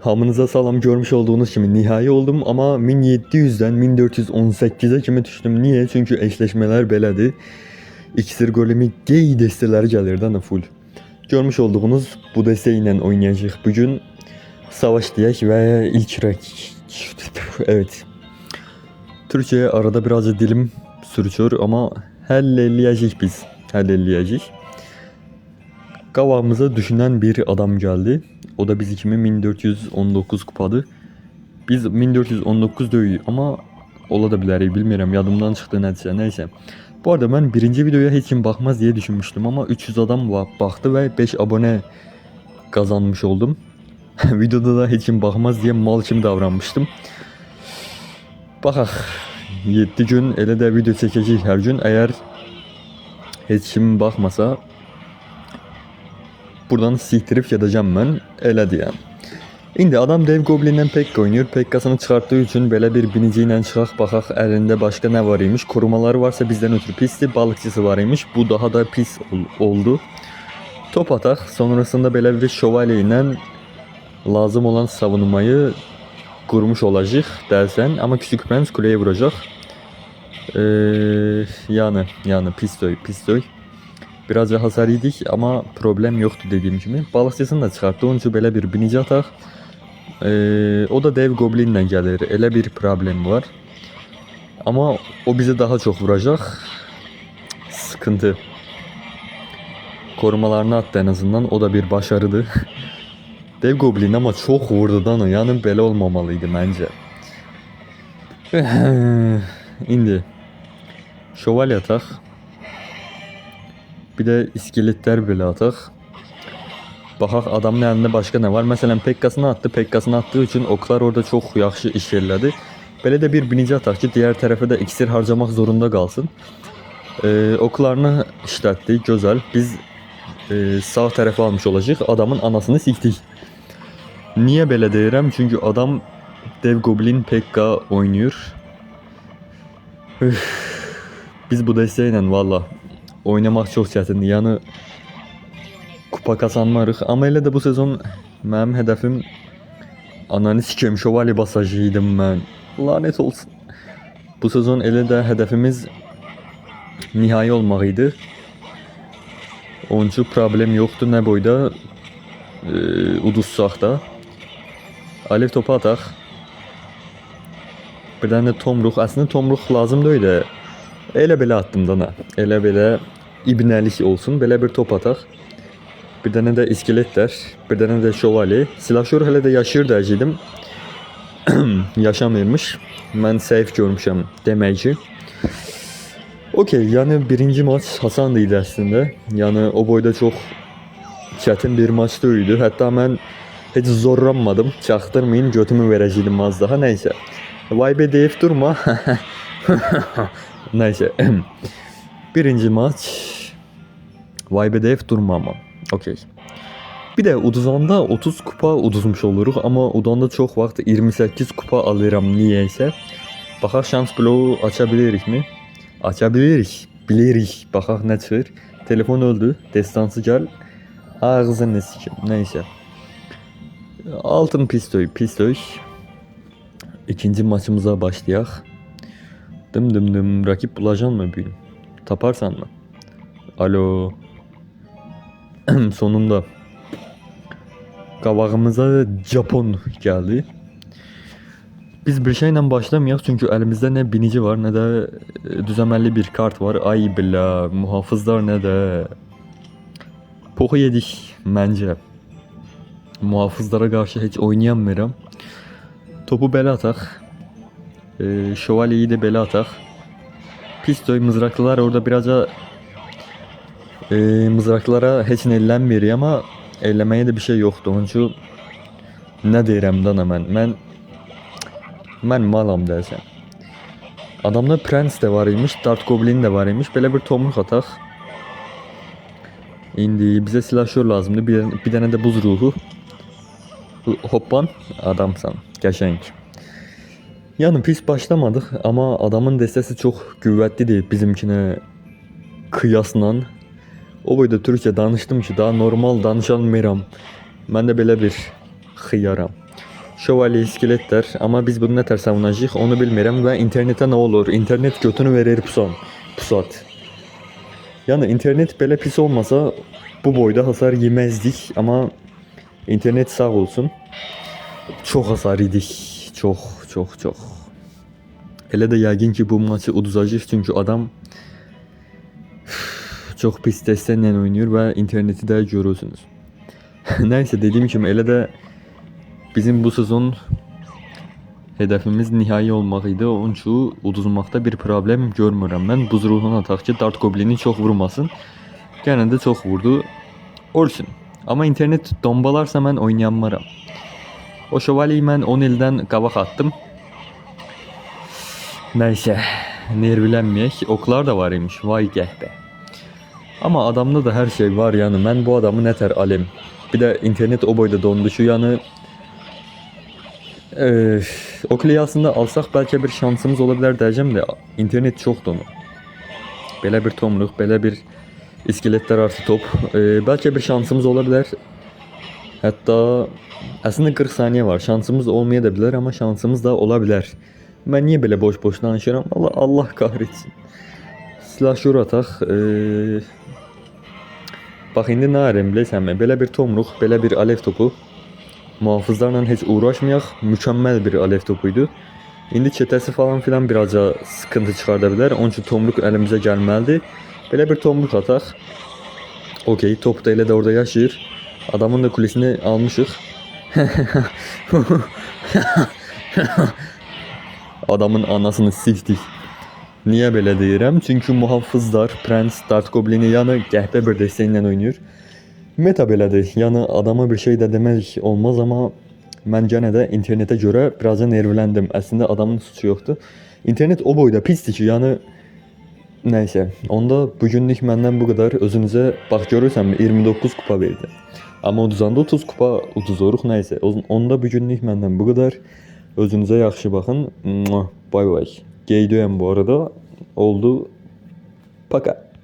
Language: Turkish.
Hamınıza salam görmüş olduğunuz kimi nihai oldum ama 1700'den 1418'e kimi düştüm. Niye? Çünkü eşleşmeler belədir. İksir golemi gay dəstələri gəlir də full. Görmüş olduğunuz bu dəstə ilə oynayacağıq bu. Savaş deyək və ilk rak. Evet. Türkçe'ye arada birazcık dilim sürçüyor ama hallelleyəcəyik biz. Hallelleyəcəyik. Qavağımıza düşünen bir adam geldi. O da bizi kimi 1419 kupadı. Biz 1419 döyüyük ama ola da bilərik bilmirəm yadımdan çıxdı nədirsə nəysə. Bu arada mən birinci videoya heç kim baxmaz diye düşünmüştüm ama 300 adam baxdı ve 5 abone kazanmış oldum. Videoda da heç kim baxmaz diye mal kimi davranmıştım. Baxaq 7 gün elə də video çəkəcəyik hər gün. Əgər heç kim baxmasa buradan siktirib gedəcəm mən. Elə deyəm. İndi adam dev goblindən Pekka oynayır. Pekkasını çıxartdığı üçün belə bir binici ilə çıxaq baxaq əlində başqa nə var imiş. Korumaları varsa bizdən ötürü pisdir. Balıqçısı var imiş. Bu daha da pis ol- oldu. Top ataq. Sonrasında belə bir şövalye ilə lazım olan savunmayı qurmuş olacaq dersən, amma küçük prens kuleyə vuracaq. Ee, yani yani pis döy, pis döy. Birazca hasar yedik ama problem yoktu dediğim gibi. Balıkçısını da çıxartdı. Onun üçün belə bir binici ataq. Ee, o da dev goblinlə gəlir. Elə bir problem var. Ama o bize daha çok vuracaq. Sıkıntı. Korumalarını attı en azından. O da bir başarıdır. Dev Goblin ama çok vurdu Dana. Yani belə olmamalıydı bence. İndi şövalye ataq. Bir de iskeletler belə ataq. Baxaq adamın əlində başqa nə var? Məsələn, Pekkasını attı. Pekkasını attığı üçün oklar orada çox yaxşı iş yerlədi. Belə bir binici ataq ki, diğer tərəfə də iksir harcamaq zorunda qalsın. Ee, oklarını işlətdi, gözəl. Biz e, sağ tərəfə almış olacağıq. Adamın anasını sikdik. Niye belə deyirəm? Çünki adam Dev Goblin Pekka oynuyor. Üf. Biz bu dəstəklə valla oynamaq çox çətindir. Yəni kupa kazanmarıq. Amma elə də bu sezon mənim hədəfim ananı sikəm şövalye basajı idim mən. Lanet olsun. Bu sezon elə də hədəfimiz nihai olmaq idi. Üçün problem yoxdur nə boyda e, udussaq da. Alev topu ataq. Bir dənə də tomruq. Əslində tomruq lazım deyil. Elə belə attım dana. Elə belə ibnəlik olsun. Belə bir top ataq. Bir dənə də iskeletlər, bir dənə də şövalye. Silahşor hələ də yaşayır dəyəcəydim. Yaşamırmış. Mən səhv görmüşəm demək ki. Okey, yəni birinci maç Hasan idi əslində. Yəni o boyda çox çətin bir maç deyildi. Hətta mən heç zorlanmadım. Çaktırmayın götümü verəcəydim az daha. Nəysə. Vay be deyib durma. Nəysə. Birinci maç. Vay be deyib durma ama. Okey. Bir də uduzanda 30 kupa uduzmuş oluruq, amma udanda çox vaxt 28 kupa alıram niyeysə. Baxaq şans bloğu aça bilirikmi? Aça bilirik. Bilirik. Baxaq nə çıxır. Telefon öldü. Destansı gəl. Ağzını sikim. Nəysə. Altın pistoy, pistoy. İkinci maçımıza başlayaq. Dım dım dım. Rakip bulacan mı bugün? Taparsan mı? Alo. Sonunda. Qabağımıza Japon geldi. Biz bir şeyle başlamayaq çünkü elimizde ne binici var ne de e, düzenli bir kart var. Ay billah muhafızlar ne de. Poku yedik bence. Muhafızlara karşı hiç oynayamıyorum. Topu belə ataq. E, şövalyeyi de belə ataq. Pistoy mızraklılar orada birazca e, mızraklara heç nə ellənmir ama elləməyə də bir şey yoxdur. Onun üçün nə deyirəm dana mən? Mən mən malam dersən. Adamda prens de var imiş, dart goblin de var imiş. Belə bir tomruk ataq. İndi bize silahşör lazımdı. Bir, bir dənə də buz ruhu. Hoppan adamsan. Qəşəng. Yani pis başlamadık ama adamın destesi çok kuvvetlidir bizimkine kıyasla. O boyda Türkçe danışdım ki daha normal danışamıram. Ben de belə bir xıyaram. Şövalye iskeletler ama biz bunu ne tər savunacağıq onu bilmirəm və internetə nə olur? İnternet götünü verir pusan. Pusat. Yəni internet belə pis olmasa bu boyda hasar yeməzdik amma internet sağ olsun. Çox hasar yedik. Çox, çox, çox. Elə də yəqin ki bu maçı uduzacağıq çünki adam çox pis dəstəklə oynayır və interneti də görürsünüz. Nəysə dediyim kimi elə də bizim bu sezon hedefimiz nihai olmaq idi. Onun üçün uduzmaqda bir problem görmürəm. Mən buz ruhuna ataq ki, Dart Goblin'i çox vurmasın. Gənə də çox vurdu. Olsun. Amma internet dombalarsa mən oynayamaram. O şövalyeyi mən 10 ildən qabaq atdım. Nəysə, nervlənməyək. Oklar da var imiş. Vay qəhbə. Amma adamda da hər şey var yəni. Mən bu adamı nətər alim. Bir də internet o boyda dondu şu yəni Eee, o kliyi aslında alsaq bəlkə bir şansımız ola bilər deyəcəm də internet çox donur. Belə bir tomluq, belə bir iskeletlər artı top. Eee, bəlkə bir şansımız ola bilər. Hətta əslində 40 saniyə var. Şansımız olmaya da bilər, amma şansımız da ola bilər. Mən niyə belə boş-boş danışıram? Allah Allah kahretsin. Silahşur ataq. Eee Bax indi nə edirəm bilirsən? Belə bir tomruq, belə bir alev topu. Muhafızlarla heç uğraşmayaq. Mükəmməl bir alev topuydu. İndi çetəsi falan filan birazca sıkıntı çıxarda bilər. Onun üçün tomruq əlimizə gəlməlidir. Belə bir tomruq ataq. Okey, top da elə də orada yaşayır. Adamın da kulesini almışıq. Adamın anasını sikdik. Niyə belə deyirəm? Çünki muhafızlar Prens Dart Goblin-i yəni qəhbə bir dəstəklə oynayır. Meta belədir. Yəni adama bir şey də demək olmaz amma mən yenə də internetə görə birazca nervləndim. Əslində adamın suçu yoxdur. İnternet o boyda pisdir ki, yəni nəysə. Onda bu günlük məndən bu qədər. Özünüzə bax görürsənmi 29 kupa verdi. Amma uduzanda 30 kupa uduzoruq nəysə. Onda bu günlük məndən bu qədər. Özünüzə yaxşı baxın. Bay bay. Geydiyəm bu arada. Oldu. Paka.